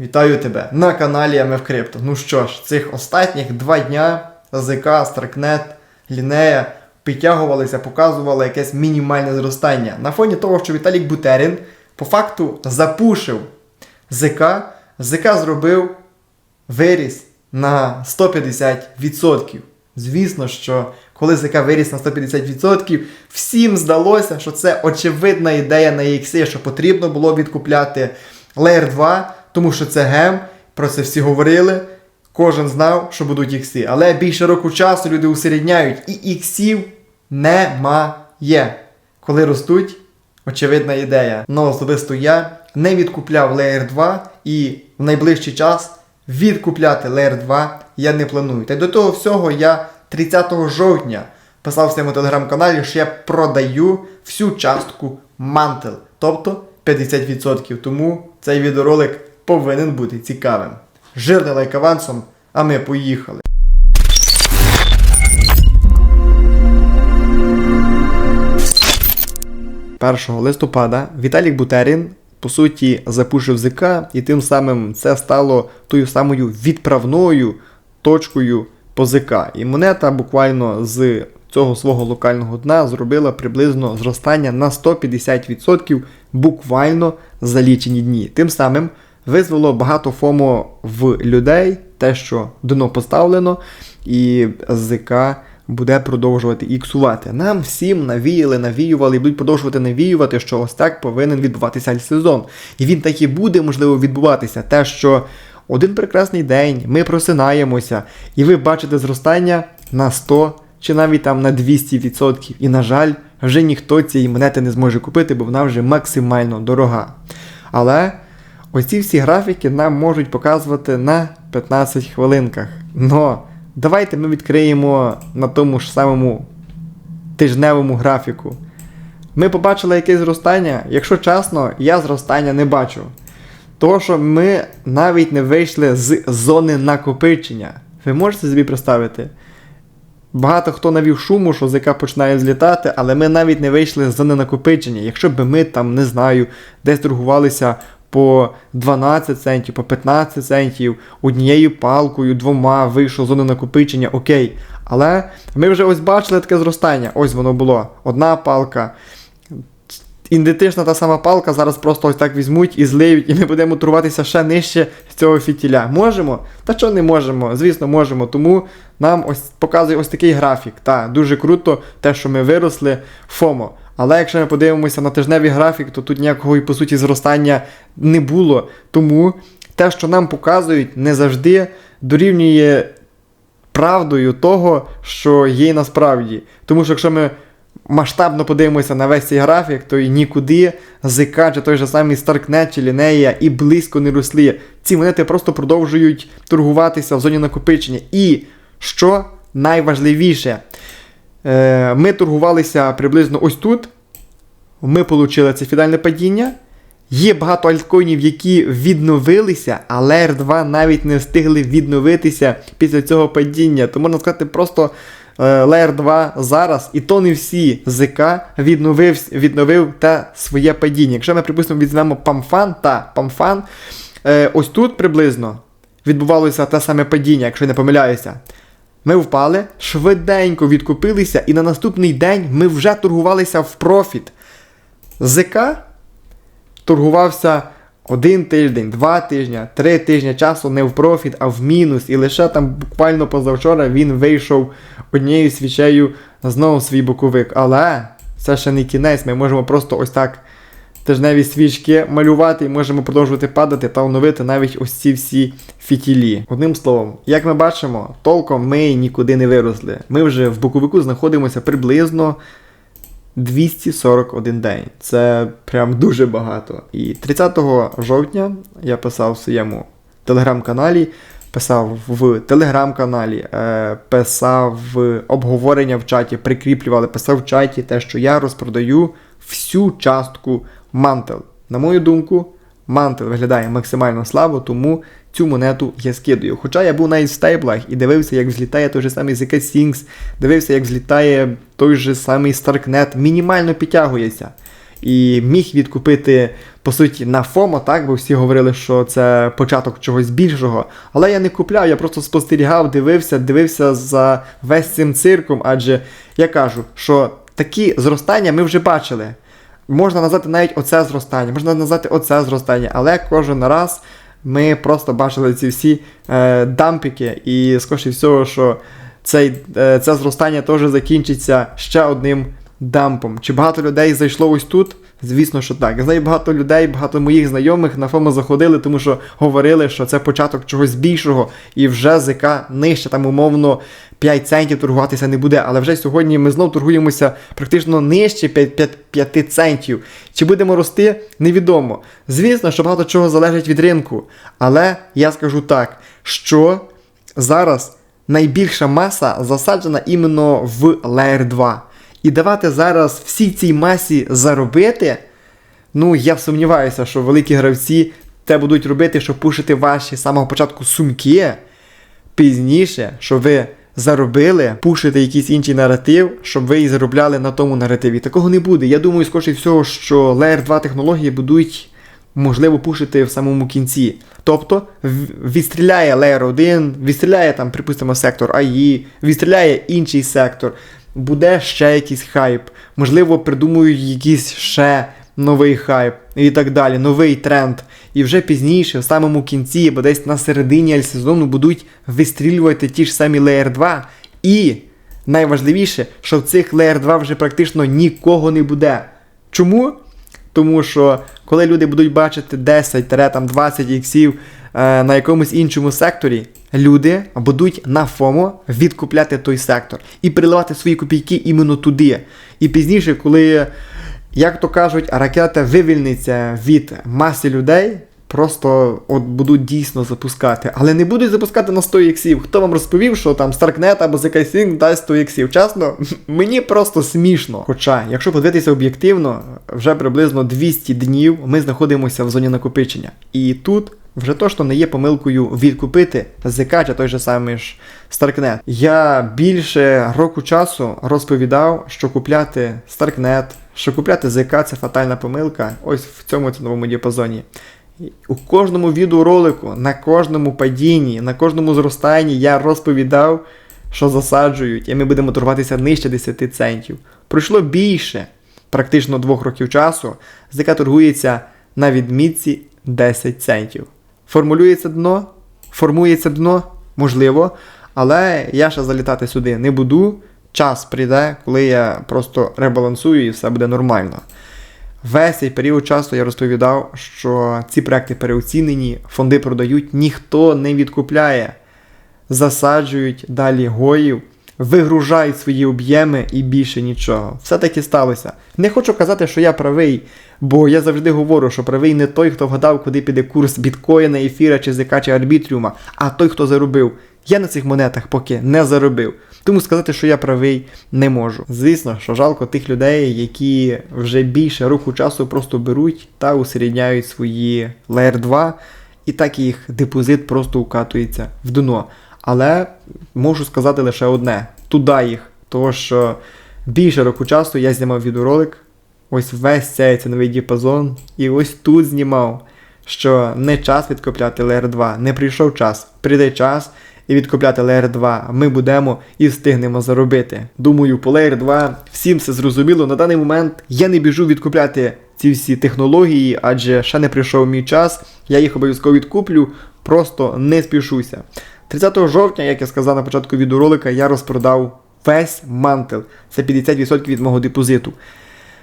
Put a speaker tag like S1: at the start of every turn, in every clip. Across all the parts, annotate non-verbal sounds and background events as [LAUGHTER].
S1: Вітаю тебе на каналі МФ Крипто. Ну що ж, цих останніх два дня ЗК, Старкнет, Лінея підтягувалися, показували якесь мінімальне зростання. На фоні того, що Віталік Бутерін по факту запушив ЗК, ЗК зробив виріс на 150%. Звісно, що коли ЗК виріс на 150%, всім здалося, що це очевидна ідея на EXE, що потрібно було відкупляти Layer 2, тому що це гем, про це всі говорили. Кожен знав, що будуть ікси. Але більше року часу люди усередняють, і іксів немає. Коли ростуть, очевидна ідея. Но особисто я не відкупляв Layer 2 і в найближчий час відкупляти Layer 2 я не планую. Та й до того всього я 30 жовтня писав в своєму телеграм-каналі, що я продаю всю частку мантел, тобто 50%. Тому цей відеоролик повинен бути цікавим. Жирний лайк авансом, а ми поїхали. 1 листопада Віталік Бутерін по суті запушив ЗК, і тим самим це стало тою самою відправною точкою по ЗК. І монета буквально з цього свого локального дна зробила приблизно зростання на 150% буквально за лічені дні. Тим самим визвало багато ФОМО в людей, те, що дно поставлено, і ЗК буде продовжувати іксувати. Нам всім навіяли, навіювали і будуть продовжувати навіювати, що ось так повинен відбуватися сезон. І він так і буде, можливо, відбуватися. Те, що один прекрасний день ми просинаємося, і ви бачите зростання на 100 чи навіть там на 200%. І, на жаль, вже ніхто цієї монети не зможе купити, бо вона вже максимально дорога. Але ось ці всі графіки нам можуть показувати на 15 хвилинках. Но давайте ми відкриємо на тому ж самому тижневому графіку. Ми побачили якесь зростання. Якщо чесно, я зростання не бачу. Того, що ми навіть не вийшли з зони накопичення. Ви можете собі представити? Багато хто навів шуму, що ЗК починає злітати, але ми навіть не вийшли з зони накопичення. Якщо б ми там, не знаю, десь торгувалися по 12 центів, по 15 центів, однією палкою, двома вийшло з зони накопичення, окей. Але ми вже ось бачили таке зростання. Ось воно було. Одна палка. Ідентична та сама палка, зараз просто ось так візьмуть і злиють, і ми будемо торгуватися ще нижче цього фітіля. Можемо? Та що не можемо? Звісно, можемо. Тому нам ось показує ось такий графік. Та, дуже круто, те, що ми виросли ФОМО. Але якщо ми подивимося на тижневий графік, то тут ніякого і по суті зростання не було. Тому те, що нам показують, не завжди дорівнює правдою того, що є насправді. Тому що якщо ми масштабно подивимося на весь цей графік, то і нікуди ЗК чи той же самий Старкнет чи Лінея і близько не росли. Ці монети просто продовжують торгуватися в зоні накопичення. І що найважливіше, ми торгувалися приблизно ось тут. Ми отримали це фінальне падіння. Є багато альткоїнів, які відновилися, але R2 навіть не встигли відновитися після цього падіння. То можна сказати, просто е, Layer 2 зараз, і то не всі ЗК відновив, відновив те своє падіння. Якщо ми, припустимо, візьмемо Памфан та Памфан, е, ось тут приблизно відбувалося те саме падіння, якщо я не помиляюся. Ми впали, швиденько відкупилися, і на наступний день ми вже торгувалися в профіт. ЗК торгувався один тиждень, два тижні, три тижні часу не в профіт, а в мінус. І лише там буквально позавчора він вийшов однією свічею знову свій боковик. Але це ще не кінець, ми можемо просто ось так тижневі свічки малювати і можемо продовжувати падати та оновити навіть ось ці всі фітілі. Одним словом, як ми бачимо, толком ми нікуди не виросли. Ми вже в боковику знаходимося приблизно 241 день. Це прям дуже багато. І 30 жовтня я писав в своєму телеграм-каналі, писав в телеграм-каналі, е, писав обговорення в чаті, прикріплювали, писав в чаті те, що я розпродаю всю частку мантел. На мою думку, мантел виглядає максимально слабо, тому цю монету я скидаю. Хоча я був навіть в стейблах і дивився, як взлітає той же самий ZK Sings, дивився, як взлітає той же самий Starknet, мінімально підтягується. і міг відкупити, по суті, на ФОМО, так, бо всі говорили, що це початок чогось більшого. Але я не купляв, я просто спостерігав, дивився, дивився за весь цим цирком, адже я кажу, що такі зростання ми вже бачили. Можна назвати навіть оце зростання, можна назвати оце зростання, але кожен раз ми просто бачили ці всі е, дампіки, і скоріше всього, що цей, е, це зростання теж закінчиться ще одним дампом. Чи багато людей зайшло ось тут? Звісно, що так. Знаю багато людей, багато моїх знайомих на ФОМО заходили, тому що говорили, що це початок чогось більшого, і вже ЗК нижче, там умовно 5 центів торгуватися не буде. Але вже сьогодні ми знов торгуємося практично нижче 5, 5, 5 центів. Чи будемо рости, невідомо. Звісно, що багато чого залежить від ринку. Але я скажу так, що зараз найбільша маса засаджена іменно в Layer 2. І давати зараз всій цій масі заробити. Ну, я сумніваюся, що великі гравці це будуть робити, щоб пушити ваші з самого початку сумки пізніше, щоб ви заробили, пушити якийсь інший наратив, щоб ви і заробляли на тому наративі. Такого не буде. Я думаю, скоріше всього, що Layer 2 технології будуть, можливо, пушити в самому кінці. Тобто відстріляє Layer 1, відстріляє там, припустимо, сектор AI, відстріляє інший сектор, буде ще якийсь хайп, можливо, придумують якийсь ще новий хайп і так далі, новий тренд. І вже пізніше, в самому кінці, або десь на середині альсезону будуть вистрілювати ті ж самі Layer 2. І найважливіше, що в цих Layer 2 вже практично нікого не буде. Чому? Тому що коли люди будуть бачити 10-20 іксів е, на якомусь іншому секторі, люди будуть на ФОМО відкупляти той сектор і переливати свої копійки іменно туди. І пізніше, коли, як то кажуть, ракета вивільниться від маси людей. Просто от будуть дійсно запускати, але не будуть запускати на 100 іксів. Хто вам розповів, що там Starknet або ZK Sync дасть 100 іксів? Чесно, [LAUGHS] мені просто смішно. Хоча, якщо подивитися об'єктивно, вже приблизно 200 днів ми знаходимося в зоні накопичення. І тут вже точно не є помилкою відкупити ЗК чи той же самий ж Starknet. Я більше року часу розповідав, що купляти Starknet, що купляти ЗК це фатальна помилка. Ось в цьому ціновому діапазоні. У кожному відеоролику, на кожному падінні, на кожному зростанні я розповідав, що засаджують, і ми будемо торгуватися нижче 10 центів. Пройшло більше, практично двох років часу, ЗК торгується на відмітці 10 центів. Формулюється дно, формується дно, можливо, але я ще залітати сюди не буду. Час прийде, коли я просто ребалансую і все буде нормально. Весь цей період часу я розповідав, що ці проекти переоцінені, фонди продають, ніхто не відкупляє, засаджують далі гоїв, вигружають свої об'єми і більше нічого. Все таки сталося. Не хочу казати, що я правий, бо я завжди говорю, що правий не той, хто вгадав, куди піде курс біткоїна, ефіра чи ЗК чи арбітріума, а той, хто заробив. Я на цих монетах поки не заробив. Тому сказати, що я правий, не можу. Звісно, що жалко тих людей, які вже більше року часу просто беруть та усередняють свої Layer 2, і так їх депозит просто укатується в дно. Але можу сказати лише одне: туди їх. Тому що більше року часу я знімав відеоролик, ось весь цей ціновий діапазон, і ось тут знімав, що не час відкупляти Layer 2, не прийшов час, прийде час і відкупляти Layer 2 ми будемо і встигнемо заробити. Думаю, по Layer 2 всім все зрозуміло. На даний момент я не біжу відкупляти ці всі технології, адже ще не прийшов мій час. Я їх обов'язково відкуплю, просто не спішуся. 30 жовтня, як я сказав на початку відеоролика, я розпродав весь мантел. Це 50% від мого депозиту.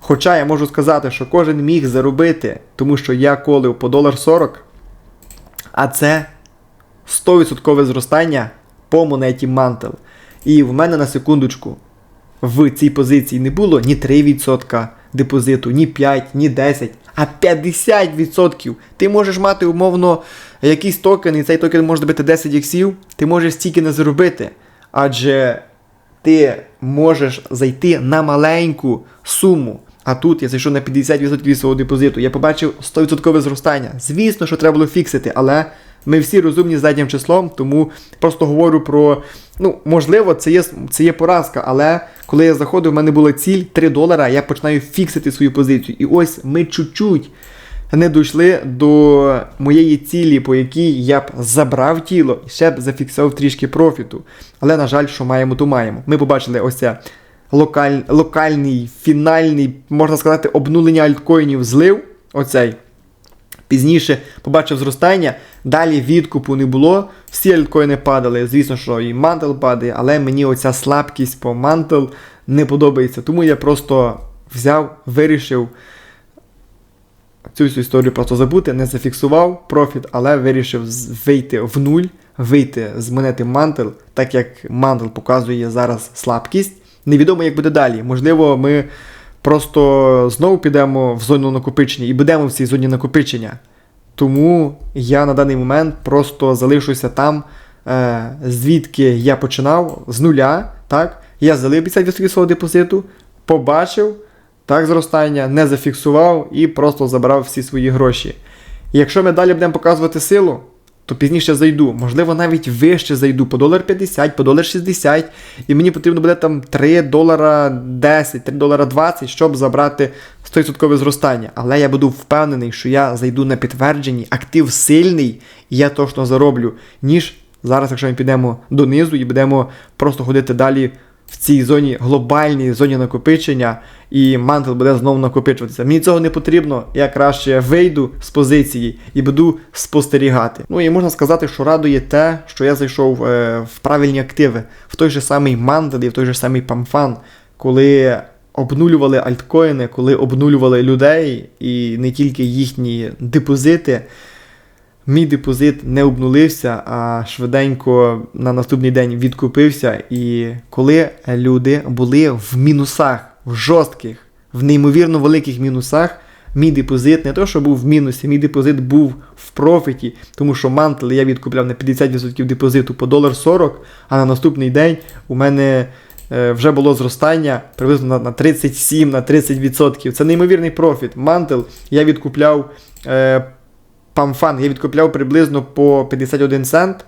S1: Хоча я можу сказати, що кожен міг заробити, тому що я колив по долар 40, а це 100% зростання по монеті Mantle. І в мене на секундочку в цій позиції не було ні 3% депозиту, ні 5, ні 10, а 50%. Ти можеш мати умовно якийсь токен, і цей токен може бути 10 іксів, ти можеш стільки не заробити. Адже ти можеш зайти на маленьку суму. А тут я зайшов на 50% від свого депозиту. Я побачив 100% зростання. Звісно, що треба було фіксити, але Ми всі розумні заднім числом, тому просто говорю про. Ну, можливо, це є це є поразка, але коли я заходив, в мене була ціль 3 долара, я починаю фіксити свою позицію. І ось ми чуть-чуть не дійшли до моєї цілі, по якій я б забрав тіло і ще б зафіксував трішки профіту. Але, на жаль, що маємо, то маємо. Ми побачили ось це локаль, локальний, фінальний, можна сказати, обнулення альткоїнів злив. Оцей. Пізніше побачив зростання, далі відкупу не було, всі альткоїни падали. Звісно, що і мантел падає, але мені оця слабкість по мантел не подобається. Тому я просто взяв, вирішив цю всю історію просто забути, не зафіксував профіт, але вирішив вийти в нуль, вийти з монети мантел, так як мантел показує зараз слабкість. Невідомо, як буде далі. Можливо, ми просто знову підемо в зону накопичення і будемо в цій зоні накопичення. Тому я на даний момент просто залишуся там, е, звідки я починав, з нуля. так? Я залив 50% свого депозиту, побачив так зростання, не зафіксував і просто забрав всі свої гроші. Якщо ми далі будемо показувати силу, то пізніше зайду. Можливо, навіть вище зайду по долар 50, по долар 60, і мені потрібно буде там 3 долара 10, 3 долара 20, щоб забрати 100% зростання. Але я буду впевнений, що я зайду на підтвердженні, актив сильний, і я точно зароблю, ніж зараз, якщо ми підемо донизу і будемо просто ходити далі в цій зоні глобальній зоні накопичення, і мантел буде знову накопичуватися. Мені цього не потрібно, я краще вийду з позиції і буду спостерігати. Ну і можна сказати, що радує те, що я зайшов е, в правильні активи, в той же самий мантел і в той же самий памфан, коли. Обнулювали альткоїни, коли обнулювали людей і не тільки їхні депозити. Мій депозит не обнулився, а швиденько на наступний день відкупився. І коли люди були в мінусах, в жорстких, в неймовірно великих мінусах, мій депозит не то, що був в мінусі, мій депозит був в профіті, тому що мантел я відкупляв на 50% депозиту по 1,40, а на наступний день у мене. Е, вже було зростання приблизно на 37-30%. Це неймовірний профіт. Мантел я відкупляв е, памфан я відкупляв приблизно по 51 цент.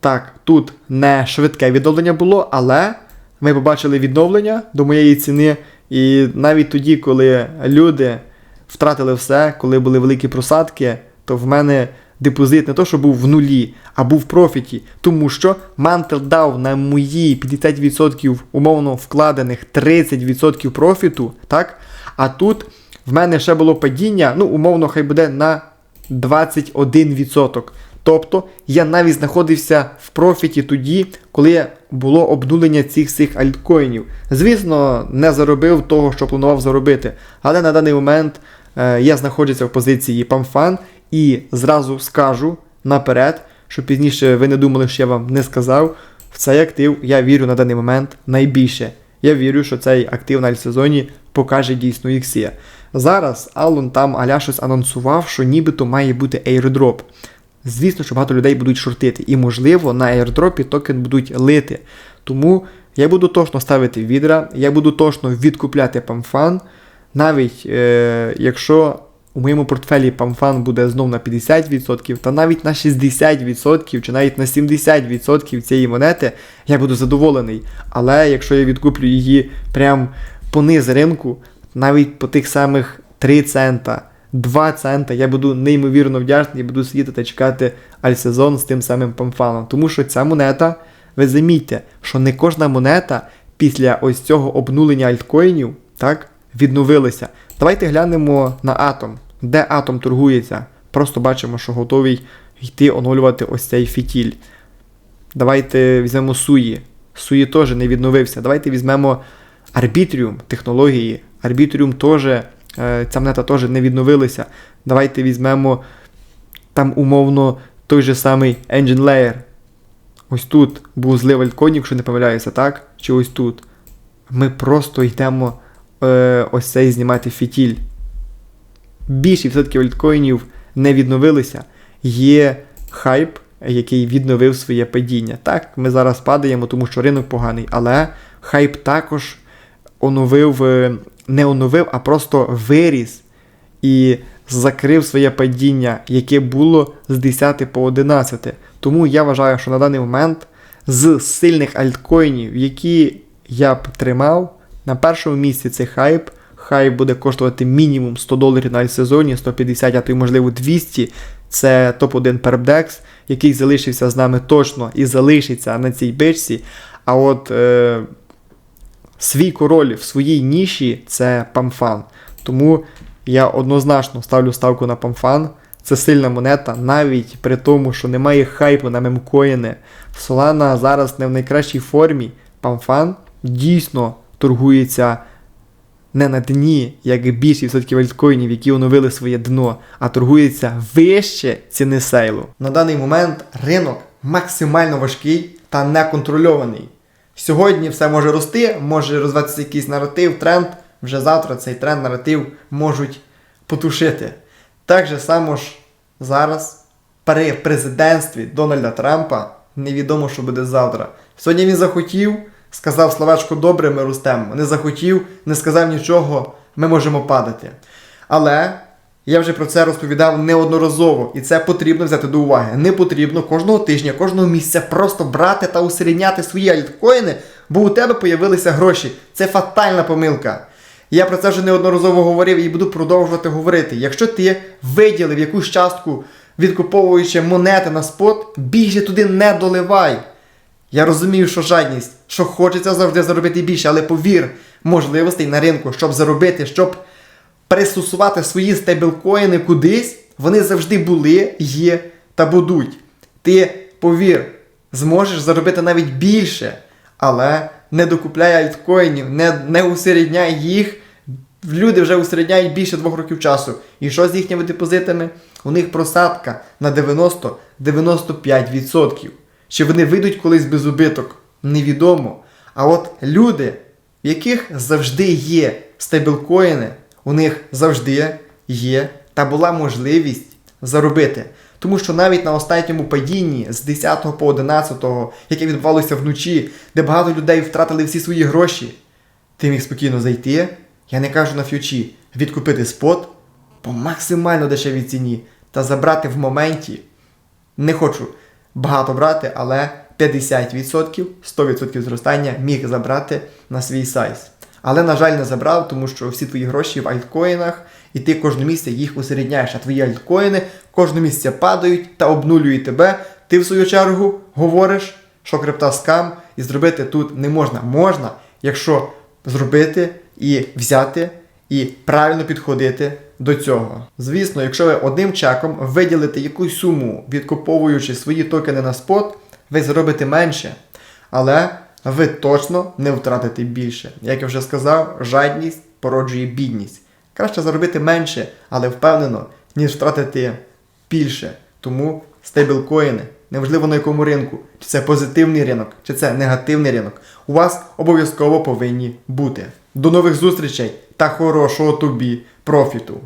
S1: Так, тут не швидке відновлення було, але ми побачили відновлення до моєї ціни. І навіть тоді, коли люди втратили все, коли були великі просадки, то в мене депозит не то, що був в нулі, а був в профіті. Тому що Мантел дав на мої 50% умовно вкладених 30% профіту. так? А тут в мене ще було падіння, ну, умовно, хай буде на 21%. Тобто я навіть знаходився в профіті тоді, коли було обнулення цих всіх альткоїнів. Звісно, не заробив того, що планував заробити. Але на даний момент е, я знаходжуся в позиції PAMFAN і зразу скажу наперед, щоб пізніше ви не думали, що я вам не сказав. В цей актив я вірю на даний момент найбільше. Я вірю, що цей актив на сезоні покаже дійсно іксія. Зараз Аллон там аля щось анонсував, що нібито має бути airdrop. Звісно, що багато людей будуть шортити, і, можливо, на airdrop токен будуть лити. Тому я буду точно ставити відра, я буду точно відкупляти памфан. Навіть е, якщо у моєму портфелі памфан буде знов на 50%, та навіть на 60% чи навіть на 70% цієї монети, я буду задоволений. Але якщо я відкуплю її прям пониз ринку, навіть по тих самих 3 цента, 2 цента, я буду неймовірно вдячний і буду сидіти та чекати альсезон з тим самим памфаном. Тому що ця монета, ви замітьте, що не кожна монета після ось цього обнулення альткоїнів так, відновилася. Давайте глянемо на атом. Де атом торгується? Просто бачимо, що готовий йти оновлювати ось цей фітіль. Давайте візьмемо Суї. Суї теж не відновився. Давайте візьмемо Арбітріум технології. Арбітріум теж, е, ця монета теж не відновилася. Давайте візьмемо там умовно той же самий Engine Layer. Ось тут був злив альткоїнів, якщо не помиляюся, так? Чи ось тут. Ми просто йдемо е, ось цей знімати фітіль. Більшість відсотків альткоїнів не відновилися. Є хайп, який відновив своє падіння. Так, ми зараз падаємо, тому що ринок поганий, але хайп також оновив, е, не оновив, а просто виріс. І закрив своє падіння, яке було з 10 по 11. Тому я вважаю, що на даний момент з сильних альткоїнів, які я б тримав, на першому місці це хайп. Хайп буде коштувати мінімум 100 доларів на сезоні, 150, а то й можливо 200. Це топ-1 пербдекс, який залишився з нами точно і залишиться на цій бичці. А от е, свій король в своїй ніші це памфан. Тому я однозначно ставлю ставку на памфан. Це сильна монета, навіть при тому, що немає хайпу на мемкоїни. Солана зараз не в найкращій формі. Памфан дійсно торгується не на дні, як і більшість відсотків альткоїнів, які оновили своє дно, а торгується вище ціни сейлу. На даний момент ринок максимально важкий та неконтрольований. Сьогодні все може рости, може розвиватися якийсь наратив, тренд. Вже завтра цей тренд, наратив можуть потушити. Так же само ж зараз при президентстві Дональда Трампа невідомо, що буде завтра. Сьогодні він захотів, сказав словечко добре, ми ростемо. Не захотів, не сказав нічого, ми можемо падати. Але я вже про це розповідав неодноразово, і це потрібно взяти до уваги. Не потрібно кожного тижня, кожного місяця просто брати та усередняти свої альткоїни, бо у тебе появилися гроші. Це фатальна помилка. Я про це вже неодноразово говорив і буду продовжувати говорити. Якщо ти виділив якусь частку, відкуповуючи монети на спот, більше туди не доливай. Я розумію, що жадність, що хочеться завжди заробити більше, але повір, можливостей на ринку, щоб заробити, щоб пристосувати свої стейблкоїни кудись, вони завжди були, є та будуть. Ти повір, зможеш заробити навіть більше, але не докупляй альткоїнів, не, не усередняй їх. Люди вже усередняють більше двох років часу. І що з їхніми депозитами? У них просадка на 90-95%. Чи вони вийдуть колись без убиток? Невідомо. А от люди, в яких завжди є стейблкоїни, у них завжди є та була можливість заробити. Тому що навіть на останньому падінні з 10 по 11, яке відбувалося вночі, де багато людей втратили всі свої гроші, ти міг спокійно зайти, я не кажу на фьючі, відкупити спот по максимально дешевій ціні та забрати в моменті. Не хочу багато брати, але 50%, 100% зростання міг забрати на свій сайз. Але, на жаль, не забрав, тому що всі твої гроші в альткоїнах, і ти кожного місяця їх усередняєш, а твої альткоїни кожного місяця падають та обнулюють тебе. Ти, в свою чергу, говориш, що крипта скам, і зробити тут не можна. Можна, якщо зробити і взяти, і правильно підходити до цього. Звісно, якщо ви одним чеком виділите якусь суму, відкуповуючи свої токени на спот, ви заробите менше. Але ви точно не втратите більше. Як я вже сказав, жадність породжує бідність. Краще заробити менше, але впевнено, ніж втратити більше. Тому стейблкоїни, неважливо на якому ринку, чи це позитивний ринок, чи це негативний ринок, у вас обов'язково повинні бути. До нових зустрічей та хорошого тобі профіту!